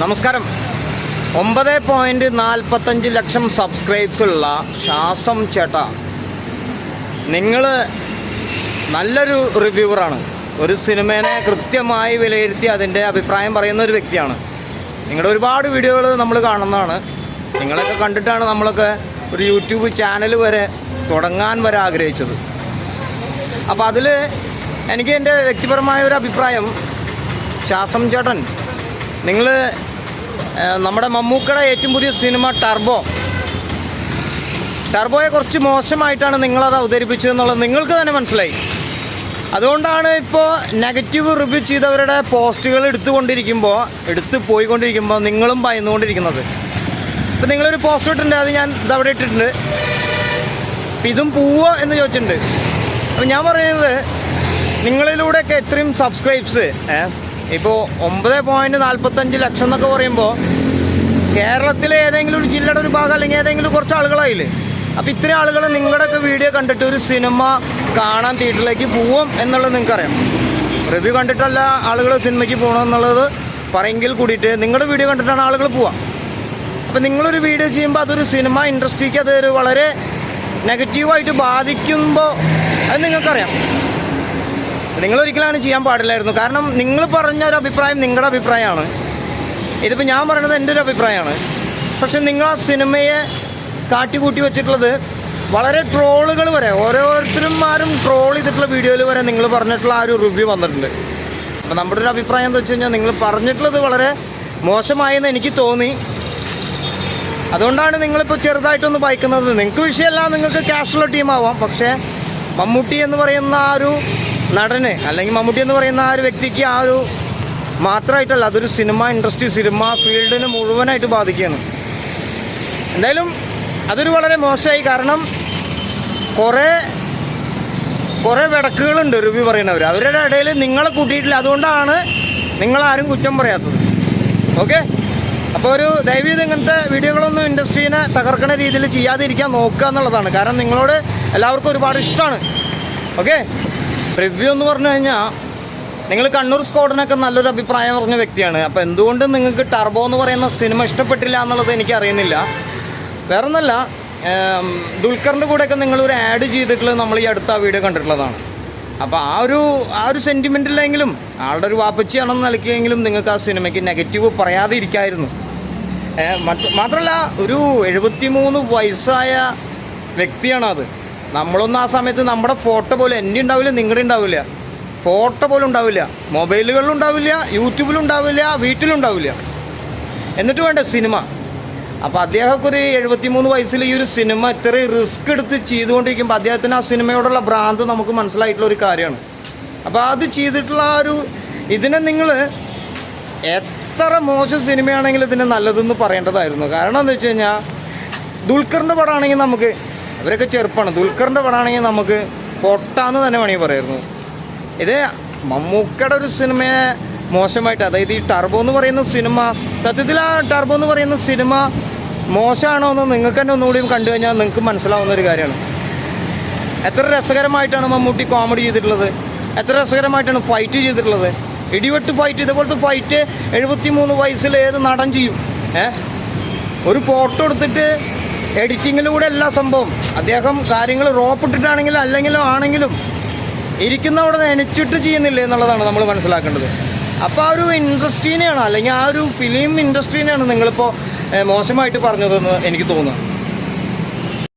നമസ്കാരം. ഒമ്പത് പോയിന്റ് നാൽപ്പത്തഞ്ച് ലക്ഷം സബ്സ്ക്രൈബ്സ് ഉള്ള ശാസം ചേട്ട. നിങ്ങൾ നല്ലൊരു റിവ്യൂവറാണ്. ഒരു സിനിമേനെ കൃത്യമായി വിലയിരുത്തി അതിന്റെ അഭിപ്രായം പറയുന്ന ഒരു വ്യക്തിയാണ്. നിങ്ങളുടെ ഒരുപാട് വീഡിയോകൾ നമ്മൾ കാണുന്നതാണ്. നിങ്ങളൊക്കെ കണ്ടിട്ടാണ് നമ്മളൊക്കെ ഒരു യൂട്യൂബ് ചാനൽ വരെ തുടങ്ങാൻ വരെ ആഗ്രഹിച്ചത്. അപ്പോൾ അതിൽ എനിക്ക് എന്റെ വ്യക്തിപരമായ ഒരു അഭിപ്രായം ശാസം ചേട്ടൻ നിങ്ങൾ നമ്മുടെ മമ്മൂക്കയുടെ ഏറ്റവും പുതിയ സിനിമ ടർബോ. ടർബോയെ കുറച്ച് മോശമായിട്ടാണ് നിങ്ങളത് അവതരിപ്പിച്ചത് എന്നുള്ളത് നിങ്ങൾക്ക് തന്നെ മനസ്സിലായി. അതുകൊണ്ടാണ് ഇപ്പോൾ നെഗറ്റീവ് റിവ്യൂ ചെയ്തവരുടെ പോസ്റ്റുകൾ എടുത്തുകൊണ്ടിരിക്കുമ്പോൾ എടുത്ത് പോയിക്കൊണ്ടിരിക്കുമ്പോൾ നിങ്ങളും ഭയന്നുകൊണ്ടിരിക്കുന്നത്. ഇപ്പം നിങ്ങളൊരു പോസ്റ്റ് ഇട്ടിട്ടുണ്ട് അത് ഞാൻ ഇതവിടെ ഇട്ടിട്ടുണ്ട്. ഇതും പോവോ എന്ന് ചോദിച്ചിട്ടുണ്ട്. അപ്പം ഞാൻ പറയുന്നത് നിങ്ങളിലൂടെയൊക്കെ എത്രയും സബ്സ്ക്രൈബ്സ് ഇപ്പോൾ ഒമ്പത് പോയിന്റ് നാൽപ്പത്തഞ്ച് ലക്ഷം എന്നൊക്കെ പറയുമ്പോൾ കേരളത്തിലെ ഏതെങ്കിലും ഒരു ജില്ലയുടെ ഒരു ഭാഗം അല്ലെങ്കിൽ ഏതെങ്കിലും കുറച്ച് ആളുകളായില്ലേ? അപ്പം ഇത്രയും ആളുകൾ നിങ്ങളുടെയൊക്കെ വീഡിയോ കണ്ടിട്ട് ഒരു സിനിമ കാണാൻ തിയേറ്ററിലേക്ക് പോവും എന്നുള്ളത് നിങ്ങൾക്കറിയാം. റിവ്യൂ കണ്ടിട്ടല്ല ആളുകൾ സിനിമയ്ക്ക് പോകണം എന്നുള്ളത് പറയെങ്കിൽ കൂടിയിട്ട് നിങ്ങളുടെ വീഡിയോ കണ്ടിട്ടാണ് ആളുകൾ പോവുക അപ്പം നിങ്ങളൊരു വീഡിയോ ചെയ്യുമ്പോൾ അതൊരു സിനിമ ഇൻഡസ്ട്രിക്ക് അതൊരു വളരെ നെഗറ്റീവായിട്ട് ബാധിക്കുമ്പോൾ അത് നിങ്ങൾക്കറിയാം. നിങ്ങൾ ഒരിക്കലാണ് ചെയ്യാൻ പാടില്ലായിരുന്നു. കാരണം നിങ്ങൾ പറഞ്ഞ ഒരു അഭിപ്രായം നിങ്ങളുടെ അഭിപ്രായമാണ്. ഇതിപ്പോൾ ഞാൻ പറയുന്നത് എന്റെ ഒരു അഭിപ്രായമാണ്. പക്ഷെ നിങ്ങൾ ആ സിനിമയെ കാട്ടിക്കൂട്ടി വെച്ചിട്ടുള്ളത് വളരെ ട്രോളുകൾ വരെ ഓരോരുത്തരും ആരും ട്രോൾ ചെയ്തിട്ടുള്ള വീഡിയോയിൽ വരെ നിങ്ങൾ പറഞ്ഞിട്ടുള്ള ആ ഒരു റിവ്യൂ വന്നിട്ടുണ്ട്. അപ്പോൾ നമ്മുടെ ഒരു അഭിപ്രായം എന്താ വെച്ച് കഴിഞ്ഞാൽ നിങ്ങൾ പറഞ്ഞിട്ടുള്ളത് വളരെ മോശമായെന്ന് എനിക്ക് തോന്നി. അതുകൊണ്ടാണ് നിങ്ങളിപ്പോൾ ചെറുതായിട്ടൊന്ന് വായിക്കുന്നത്. നിങ്ങൾക്ക് വിഷയമല്ല നിങ്ങൾക്ക് ക്യാഷുള്ള ടീമാവാം പക്ഷേ മമ്മൂട്ടി എന്ന് പറയുന്ന ആ ഒരു നടന് അല്ലെങ്കിൽ മമ്മൂട്ടി എന്ന് പറയുന്ന ആ ഒരു വ്യക്തിക്ക് ആ ഒരു മാത്രമായിട്ടല്ല അതൊരു സിനിമ ഇൻഡസ്ട്രി സിനിമ ഫീൽഡിന് മുഴുവനായിട്ട് ബാധിക്കുകയാണ്. എന്തായാലും അതൊരു വളരെ മോശമായി. കാരണം കുറേ കുറേ വിടക്കുകളുണ്ട് റിവ്യൂ പറയുന്നവർ അവരുടെ ഇടയിൽ നിങ്ങളെ കൂട്ടിയിട്ടില്ല. അതുകൊണ്ടാണ് നിങ്ങളാരും കുറ്റം പറയാത്തത്. ഓക്കെ? അപ്പോൾ ഒരു ദയവീത് ഇങ്ങനത്തെ വീഡിയോകളൊന്നും ഇൻഡസ്ട്രീനെ തകർക്കുന്ന രീതിയിൽ ചെയ്യാതിരിക്കാൻ നോക്കുക എന്നുള്ളതാണ്. കാരണം നിങ്ങളോട് എല്ലാവർക്കും ഒരുപാട് ഇഷ്ടമാണ്. ഓക്കെ? റിവ്യൂ എന്ന് പറഞ്ഞു കഴിഞ്ഞാൽ നിങ്ങൾ കണ്ണൂർ സ്കോഡിനൊക്കെ നല്ലൊരു അഭിപ്രായം പറഞ്ഞ വ്യക്തിയാണ്. അപ്പോൾ എന്തുകൊണ്ട് നിങ്ങൾക്ക് ടർബോ എന്ന് പറയുന്ന സിനിമ ഇഷ്ടപ്പെട്ടില്ല എന്നുള്ളത് എനിക്കറിയുന്നില്ല വേറെ ഒന്നല്ല ദുൽഖറിന്റെ കൂടെയൊക്കെ നിങ്ങളൊരു ആഡ് ചെയ്തിട്ടുള്ളത് നമ്മൾ ഈ അടുത്ത ആ വീഡിയോ കണ്ടിട്ടുള്ളതാണ്. അപ്പോൾ ആ ഒരു ആ ഒരു സെന്റിമെന്റിലെങ്കിലും ആളുടെ ഒരു വാപ്പച്ചിയാണെന്ന് നിലയ്ക്കെങ്കിലും നിങ്ങൾക്ക് ആ സിനിമയ്ക്ക് നെഗറ്റീവ് പറയാതെ ഇരിക്കായിരുന്നു മാത്രമല്ല ഒരു എഴുപത്തിമൂന്ന് വയസ്സായ വ്യക്തിയാണത്. നമ്മളൊന്നും ആ സമയത്ത് നമ്മുടെ ഫോട്ടോ പോലും എന്റെ ഉണ്ടാവില്ല നിങ്ങളുടെ ഉണ്ടാവില്ല. ഫോട്ടോ പോലും ഉണ്ടാവില്ല. മൊബൈലുകളിലും ഉണ്ടാവില്ല യൂട്യൂബിലും ഉണ്ടാവില്ല വീട്ടിലും ഉണ്ടാവില്ല. എന്നിട്ട് വേണ്ട സിനിമ? അപ്പോൾ അദ്ദേഹമൊക്കെ ഒരു എഴുപത്തിമൂന്ന് വയസ്സിൽ ഈ ഒരു സിനിമ ഇത്രയും റിസ്ക് എടുത്ത് ചെയ്തുകൊണ്ടിരിക്കുമ്പോൾ അദ്ദേഹത്തിന് ആ സിനിമയോടുള്ള ഭ്രാന്ത് നമുക്ക് മനസ്സിലായിട്ടുള്ള ഒരു കാര്യമാണ്. അപ്പോൾ അത് ചെയ്തിട്ടുള്ള ആ ഒരു ഇതിനെ നിങ്ങൾ എത്ര മോശം സിനിമയാണെങ്കിലും ഇതിനെ നല്ലതെന്ന് പറയേണ്ടതായിരുന്നു. കാരണം എന്താ വെച്ച് കഴിഞ്ഞാൽ ദുൽഖറിന്റെ പടമാണെങ്കിൽ നമുക്ക് അവരൊക്കെ ചെറുപ്പമാണ് ദുൽഖറിന്റെ പടമാണെങ്കിൽ നമുക്ക് പൊട്ടാന്ന് തന്നെ വേണമെങ്കിൽ പറയായിരുന്നു. ഇത് മമ്മൂക്കയുടെ ഒരു സിനിമയെ മോശമായിട്ട് അതായത് ഈ ടർബോ എന്ന് പറയുന്ന സിനിമ സത്യത്തിൽ ആ ടർബോ എന്ന് പറയുന്ന സിനിമ മോശമാണോ എന്ന് നിങ്ങൾക്ക് തന്നെ ഒന്നുകൂടിയും കണ്ടു കഴിഞ്ഞാൽ നിങ്ങൾക്ക് മനസ്സിലാവുന്ന ഒരു കാര്യമാണ്. എത്ര രസകരമായിട്ടാണ് മമ്മൂട്ടി കോമഡി ചെയ്തിട്ടുള്ളത്. എത്ര രസകരമായിട്ടാണ് ഫൈറ്റ് ചെയ്തിട്ടുള്ളത്. ഇടിവെട്ട് ഫൈറ്റ് ഇതുപോലത്തെ ഫൈറ്റ് എഴുപത്തി മൂന്ന് വയസ്സിൽ ഏത് നടൻ ചെയ്യും? ഏ? ഒരു ഫോട്ടോ എടുത്തിട്ട് എഡിറ്റിങ്ങിലൂടെ എല്ലാ സംഭവം. അദ്ദേഹം കാര്യങ്ങൾ റോപ്പിട്ടിട്ടാണെങ്കിലും അല്ലെങ്കിലും ആണെങ്കിലും ഇരിക്കുന്ന അവിടെ നനച്ചിട്ട് ചെയ്യുന്നില്ല എന്നുള്ളതാണ് നമ്മൾ മനസ്സിലാക്കേണ്ടത്. അപ്പോൾ ആ ഒരു ഇൻഡസ്ട്രീനെയാണ് അല്ലെങ്കിൽ ആ ഒരു ഫിലിം ഇൻഡസ്ട്രീനെയാണ് നിങ്ങളിപ്പോൾ മോശമായിട്ട് പറഞ്ഞതെന്ന് എനിക്ക് തോന്നുന്നു.